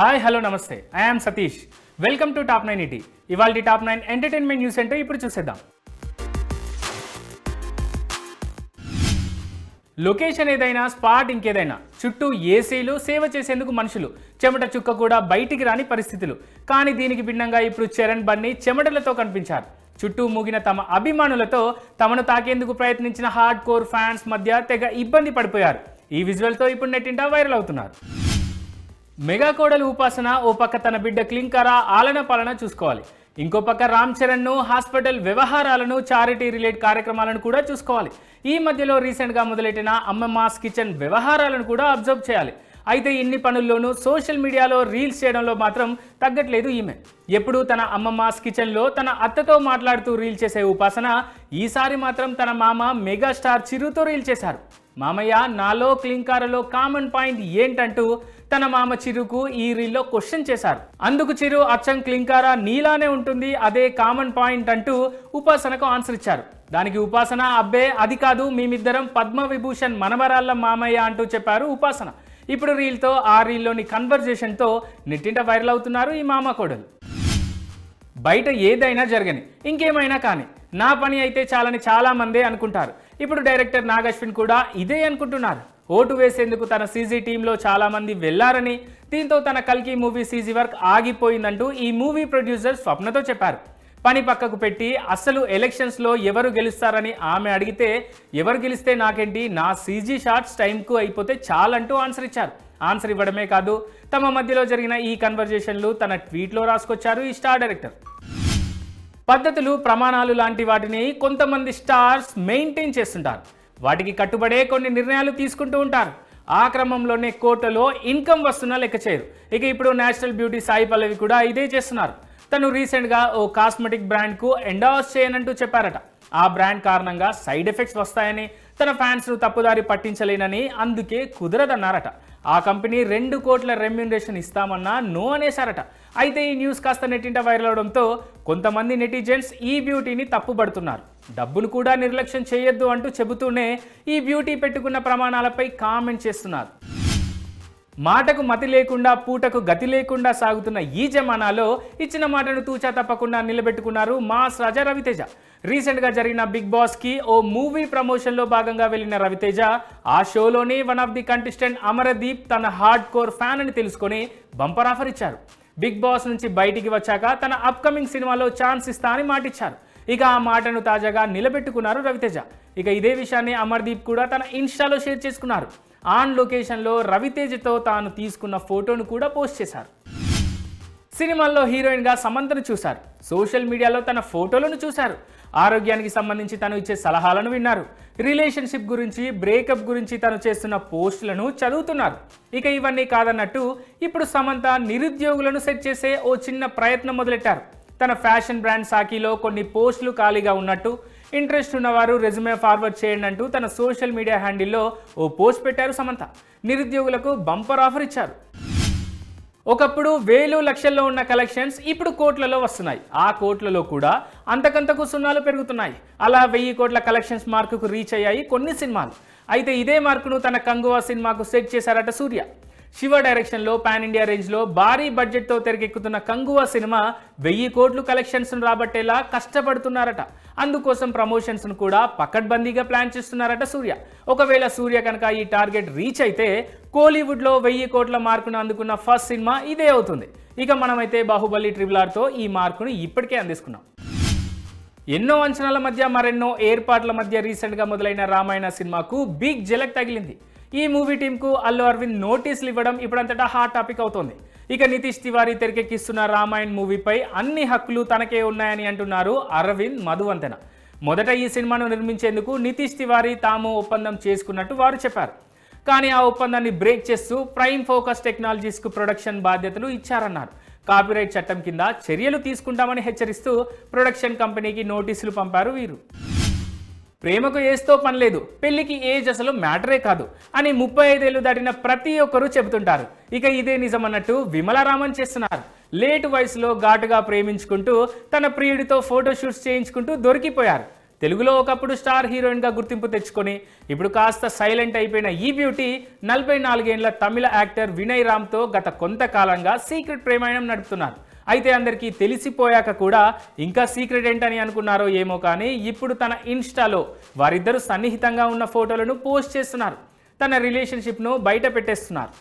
Hi hello నమస్తే. I am Satish. Welcome to top nine ET ఇవాళ top nine entertainment news అంటే ఇప్పుడు చూసేద్దాం. లొకేషన్ ఏదైనా స్పాట్ ఇంకేదైనా చుట్టూ ఏసీలు సేవ చేసేందుకు మనుషులు. చెమట చుక్క కూడా బయటికి రాని పరిస్థితులు. కానీ దీనికి భిన్నంగా ఇప్పుడు చరణ్ బన్నీ చెమటలతో కనిపించారు. చుట్టూ మూగిన తమ అభిమానులతో తమను తాకేందుకు ప్రయత్నించిన హార్డ్ కోర్ ఫ్యాన్స్ మధ్య తెగ ఇబ్బంది పడిపోయారు. ఈ విజువల్తో ఇప్పుడు నెట్టింటా వైరల్ అవుతున్నారు. మెగా కోడలు ఉపాసన ఓ పక్క తన బిడ్డ క్లింకర ఆలన పాలన చూసుకోవాలి. ఇంకో పక్క రామ్ చరణ్ను హాస్పిటల్ వ్యవహారాలను చారిటీ రిలేట్ కార్యక్రమాలను కూడా చూసుకోవాలి. ఈ మధ్యలో రీసెంట్గా మొదలెట్టిన అమ్మమ్మాస్ కిచెన్ వ్యవహారాలను కూడా అబ్జర్వ్ చేయాలి. అయితే ఇన్ని పనుల్లోనూ సోషల్ మీడియాలో రీల్స్ చేయడంలో మాత్రం తగ్గట్లేదు ఈమె. ఎప్పుడూ తన అమ్మమ్మాస్ కిచెన్లో తన అత్తతో మాట్లాడుతూ రీల్ చేసే ఉపాసన ఈసారి మాత్రం తన మామ మెగాస్టార్ చిరుతో రీల్ చేశారు. మామయ్య నాలో క్లింకారలో కామన్ పాయింట్ ఏంటంటూ తన మామ చిరుకు ఈ రీల్లో క్వశ్చన్ చేశారు. అందుకు చిరు అచ్చం క్లింకారా నీలానే ఉంటుంది అదే కామన్ పాయింట్ అంటూ ఉపాసనకు ఆన్సర్ ఇచ్చారు. దానికి ఉపాసన అబ్బే అది కాదు మేమిద్దరం పద్మ విభూషణ్ మనవరాళ్ళ మామయ్య అంటూ చెప్పారు ఉపాసన. ఇప్పుడు రీల్తో ఆ రీల్లోని కన్వర్జేషన్తో నెట్టింట వైరల్ అవుతున్నారు ఈ మామ కోడలు. బయట ఏదైనా జరగని ఇంకేమైనా కానీ నా పని అయితే చాలని చాలా మందే అనుకుంటారు. ఇప్పుడు డైరెక్టర్ నాగశ్విన్ కూడా ఇదే అనుకుంటున్నారు. ఓటు వేసేందుకు తన సీజీ టీంలో చాలామంది వెళ్ళారని దీంతో తన కల్కి మూవీ సీజీ వర్క్ ఆగిపోయిందంటూ ఈ మూవీ ప్రొడ్యూసర్ స్వప్నతో చెప్పారు. పని పక్కకు పెట్టి అసలు ఎలక్షన్స్లో ఎవరు గెలుస్తారని ఆమె అడిగితే ఎవరు గెలిస్తే నాకేంటి? నా సీజీ షార్ట్స్ టైంకు అయిపోతే చాలంటూ ఆన్సర్ ఇచ్చారు. ఆన్సర్ ఇవ్వడమే కాదు తమ మధ్యలో జరిగిన ఈ కన్వర్జేషన్లు తన ట్వీట్లో రాసుకొచ్చారు ఈ స్టార్ డైరెక్టర్. పద్ధతులు ప్రమాణాలు లాంటి వాటిని కొంతమంది స్టార్స్ మెయింటైన్ చేస్తుంటారు. వాటికి కట్టుబడే కొన్ని నిర్ణయాలు తీసుకుంటూ ఉంటారు. ఆ క్రమంలోనే కోర్టులో ఇన్కమ్ వస్తున్నా లెక్క చేయరు. ఇక ఇప్పుడు నేషనల్ బ్యూటీ సాయి పల్లవి కూడా ఇదే చేస్తున్నారు. తను రీసెంట్గా ఓ కాస్మెటిక్ బ్రాండ్కు ఎండాస్ చేయనంటూ చెప్పారట. ఆ బ్రాండ్ కారణంగా సైడ్ ఎఫెక్ట్స్ వస్తాయని తన ఫ్యాన్స్ను తప్పుదారి పట్టించలేనని అందుకే కుదరదన్నారట. ఆ కంపెనీ రెండు కోట్ల రెమ్యూనరేషన్ ఇస్తామన్నా నో అనేశారట. అయితే ఈ న్యూస్ కాస్త నెట్టింట వైరల్ అవడంతో కొంతమంది నెటిజన్స్ ఈ బ్యూటీని తప్పుబడుతున్నారు. డబ్బును కూడా నిర్లక్ష్యం చేయొద్దు అంటూ చెబుతూనే ఈ బ్యూటీ పెట్టుకున్న ప్రమాణాలపై కామెంట్ చేస్తున్నారు. మాటకు మతి లేకుండా పూటకు గతి లేకుండా సాగుతున్న ఈ జమానాలో ఇచ్చిన మాటను తూచా తప్పకుండా నిలబెట్టుకున్నారు మాస్ రాజా రవితేజ. రీసెంట్గా జరిగిన బిగ్ బాస్కి ఓ మూవీ ప్రమోషన్లో భాగంగా వెళ్ళిన రవితేజ ఆ షోలోనే one of the contestant Amardeep తన హార్డ్ కోర్ ఫ్యాన్ అని తెలుసుకొని బంపర్ ఆఫర్ ఇచ్చారు. బిగ్ బాస్ నుంచి బయటికి వచ్చాక తన అప్కమింగ్ సినిమాలో ఛాన్స్ ఇస్తా అని మాటిచ్చారు. ఇక ఆ మాటను తాజాగా నిలబెట్టుకున్నారు రవితేజ. ఇక ఇదే విషయాన్ని అమర్దీప్ కూడా తన ఇన్స్టాలో షేర్ చేసుకున్నారు. ఆన్ లొకేషన్లో రవితేజతో తాను తీసుకున్న ఫోటోను కూడా పోస్ట్ చేశారు. సినిమాల్లో హీరోయిన్గా సమంతను చూశారు. సోషల్ మీడియాలో తన ఫోటోలను చూశారు. ఆరోగ్యానికి సంబంధించి తను ఇచ్చే సలహాలను విన్నారు. రిలేషన్షిప్ గురించి బ్రేకప్ గురించి తను చేస్తున్న పోస్టులను చదువుతున్నారు. ఇక ఇవన్నీ కాదన్నట్టు ఇప్పుడు సమంత నిరుద్యోగులను సెట్ చేసే ఓ చిన్న ప్రయత్నం మొదలెట్టారు. తన ఫ్యాషన్ బ్రాండ్ సాకిలో కొన్ని పోస్టులు ఖాళీగా ఉన్నట్టు ఇంట్రెస్ట్ ఉన్నవారు రెజ్యూమే ఫార్వర్డ్ చేయండి అంటూ తన సోషల్ మీడియా హ్యాండిల్లో ఓ పోస్ట్ పెట్టారు సమంత. నిరుద్యోగులకు బంపర్ ఆఫర్ ఇచ్చారు. ఒకప్పుడు వేలు లక్షల్లో ఉన్న కలెక్షన్స్ ఇప్పుడు కోట్లలో వస్తున్నాయి. ఆ కోట్లలో కూడా అంతకంతకు సున్నాలు పెరుగుతున్నాయి. అలా వెయ్యి కోట్ల కలెక్షన్స్ మార్కుకు రీచ్ అయ్యాయి కొన్ని సినిమాలు. అయితే ఇదే మార్కును తన కంగువా సినిమాకు సెట్ చేశారట సూర్య. శివ డైరెక్షన్లో పాన్ ఇండియా రేంజ్లో భారీ బడ్జెట్తో తెరకెక్కుతున్న కంగువా సినిమా వెయ్యి కోట్లు కలెక్షన్స్ రాబట్టేలా కష్టపడుతున్నారట. అందుకోసం ప్రమోషన్స్ను కూడా పకడ్బందీగా ప్లాన్ చేస్తున్నారట సూర్య. ఒకవేళ సూర్య కనుక ఈ టార్గెట్ రీచ్ అయితే కోలీవుడ్లో వెయ్యి కోట్ల మార్కును అందుకున్న ఫస్ట్ సినిమా ఇదే అవుతుంది. ఇక మనమైతే బాహుబలి ట్రిబుల్ ఆర్తో ఈ మార్కును ఇప్పటికే అందిస్తున్నాం. ఎన్నో అంచనాల మధ్య మరెన్నో ఏర్పాట్ల మధ్య రీసెంట్గా మొదలైన రామాయణ సినిమాకు బిగ్ జలక్ తగిలింది. ఈ మూవీ టీంకు అల్లు అరవింద్ నోటీసులు ఇవ్వడం ఇప్పుడంతటా హాట్ టాపిక్ అవుతోంది. ఇక నితీష్ తివారీ తెరకెక్కిస్తున్న రామాయణ్ మూవీపై అన్ని హక్కులు తనకే ఉన్నాయని అంటున్నారు అరవింద్ మధువంతెన. మొదట ఈ సినిమాను నిర్మించేందుకు నితీష్ తివారీ తాము ఒప్పందం చేసుకున్నట్టు వారు చెప్పారు. కానీ ఆ ఒప్పందాన్ని బ్రేక్ చేస్తూ ప్రైమ్ ఫోకస్ టెక్నాలజీస్కు ప్రొడక్షన్ బాధ్యతలు ఇచ్చారన్నారు. కాపీరైట్ చట్టం కింద చర్యలు తీసుకుంటామని హెచ్చరిస్తూ ప్రొడక్షన్ కంపెనీకి నోటీసులు పంపారు వీరు. ప్రేమకు ఏస్తో పని లేదు. పెళ్ళికి ఏజ్ అసలు మ్యాటరే కాదు. అని ముప్పై ఐదేళ్ళు దాటిన ప్రతి ఒక్కరూ చెబుతుంటారు. ఇక ఇదే నిజమన్నట్టు విమలారామన్ చేస్తున్నారు. లేటు వయసులో ఘాటుగా ప్రేమించుకుంటూ తన ప్రియుడితో ఫోటోషూట్స్ చేయించుకుంటూ దొరికిపోయారు. తెలుగులో ఒకప్పుడు స్టార్ హీరోయిన్గా గుర్తింపు తెచ్చుకొని ఇప్పుడు కాస్త సైలెంట్ అయిపోయిన ఈ బ్యూటీ నలభై నాలుగేళ్ళ తమిళ యాక్టర్ వినయ్ రామ్తో గత కొంతకాలంగా సీక్రెట్ ప్రేమాయణం నడుపుతున్నారు. అయితే అందరికీ తెలిసిపోయాక కూడా ఇంకా సీక్రెట్ ఏంటని అనుకున్నారో ఏమో కానీ ఇప్పుడు తన ఇన్స్టాలో వారిద్దరూ సన్నిహితంగా ఉన్న ఫోటోలను పోస్ట్ చేస్తున్నారు. తన రిలేషన్షిప్ను బయట పెట్టేస్తున్నారు.